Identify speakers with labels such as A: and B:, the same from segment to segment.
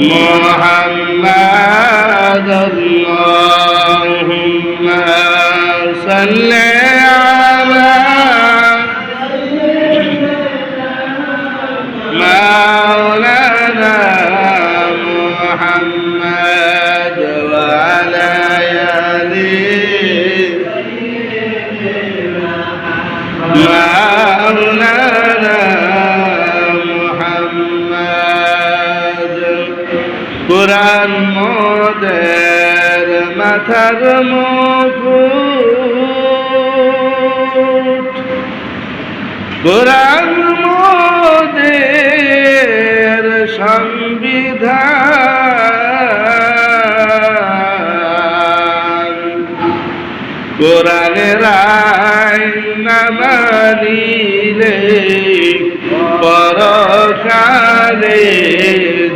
A: محمد اللهم صل কোরআন মোদের মাথার মুকুট। কোরআন মোদের সংবিধান। কোরআনের আইন মানিলে পরকালে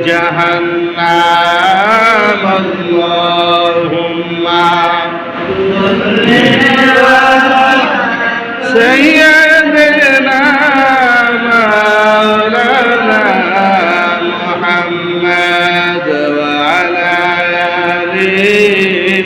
A: জাহান্নাম। اللهم سيدنا مولانا محمد وعلى آله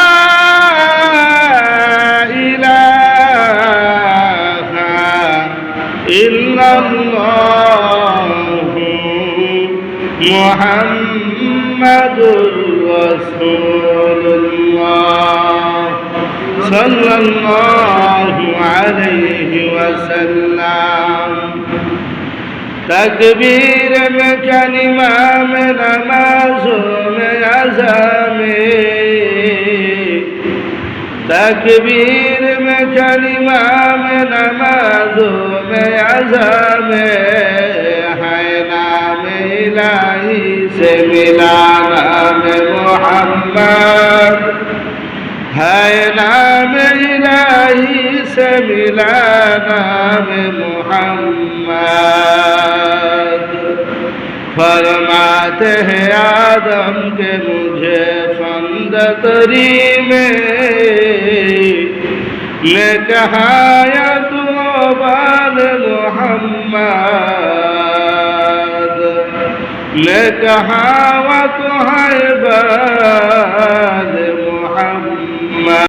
A: محمد رسول الله صلى الله عليه وسلم. تكبير بكلمة من معصوم أزامي تكبير بكلمة من معصوم أزامي حينا ميلاد سيدنا नाम मोहम्मद है नाम इलाही से मिला नाम मोहम्मद। हैं आदम के मुझे फंदतरी में। कहा तू बाल मोहम्मद। لتحاوت هيبات محمد.